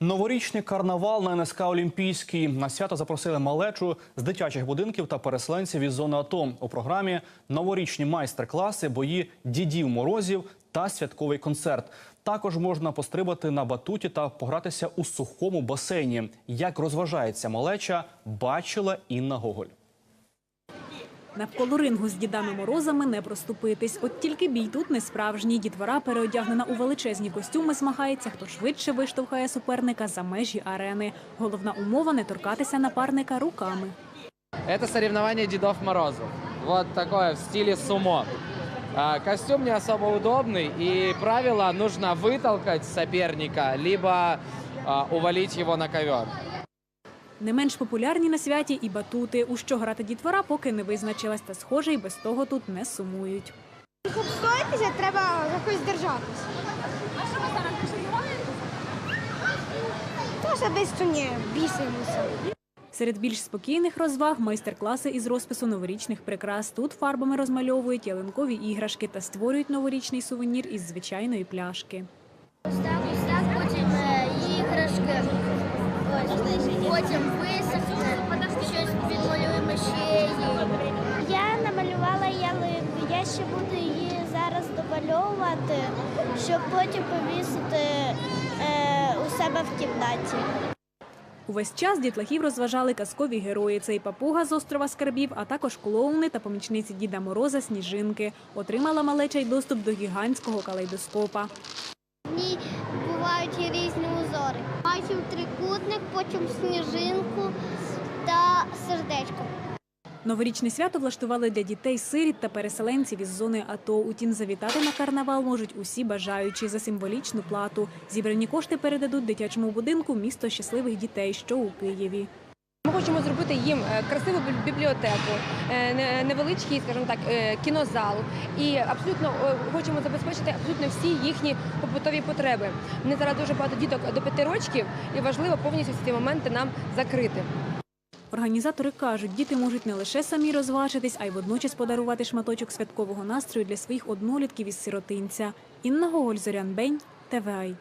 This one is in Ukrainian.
Новорічний карнавал на НСК Олімпійський. На свято запросили малечу з дитячих будинків та переселенців із зони АТО. У програмі новорічні майстер-класи, бої дідів морозів та святковий концерт. Також можна пострибати на батуті та погратися у сухому басейні. Як розважається малеча, бачила Інна Гоголь. Навколо рингу з дідами морозами не проступитись. От тільки бій тут не справжній. Дітвора переодягнена у величезні костюми, змагається, хто швидше виштовхає суперника за межі арени. Головна умова не торкатися напарника руками. Это соревнование Дедов Морозов. Вот такое в стиле сумо. А, Костюм не особо удобный, и правило нужно вытолкать соперника, либо а, увалить его на ковер. Не менш популярні на святі і батути. У що грати дітвора, поки не визначилась. Та схоже, і без того тут не сумують. Щоб встоятися, треба якось держатися. А що ви зараз То особисто ні, бісимося. Серед більш спокійних розваг майстер-класи із розпису новорічних прикрас. Тут фарбами розмальовують ялинкові іграшки та створюють новорічний сувенір із звичайної пляшки. Потім висохне, щось підмалюємо ще її. Я намалювала ялинку. Я ще буду її зараз домальовувати, щоб потім повісити е, у себе в кімнаті. Увесь час дітлахів розважали казкові герої. Це і папуга з острова Скарбів, а також клоуни та помічниці Діда Мороза Сніжинки. Отримала малеча й доступ до гігантського калейдоскопа. Бувають різні трикутник, потім сніжинку та сердечко. Новорічне свято влаштували для дітей, сиріт та переселенців із зони АТО. Утім, завітати на карнавал можуть усі бажаючі за символічну плату. Зібрані кошти передадуть дитячому будинку місто щасливих дітей, що у Києві. Хочемо зробити їм е, красиву бібліотеку, е, невеличкий, скажімо так, е, кінозал. І абсолютно хочемо забезпечити абсолютно всі їхні побутові потреби. Вони зараз дуже багато діток до п'яти років, і важливо повністю ці моменти нам закрити. Організатори кажуть, діти можуть не лише самі розважитись, а й водночас подарувати шматочок святкового настрою для своїх однолітків із сиротинця. Інна Гоголь, Зорян Бень, ТВАЙ.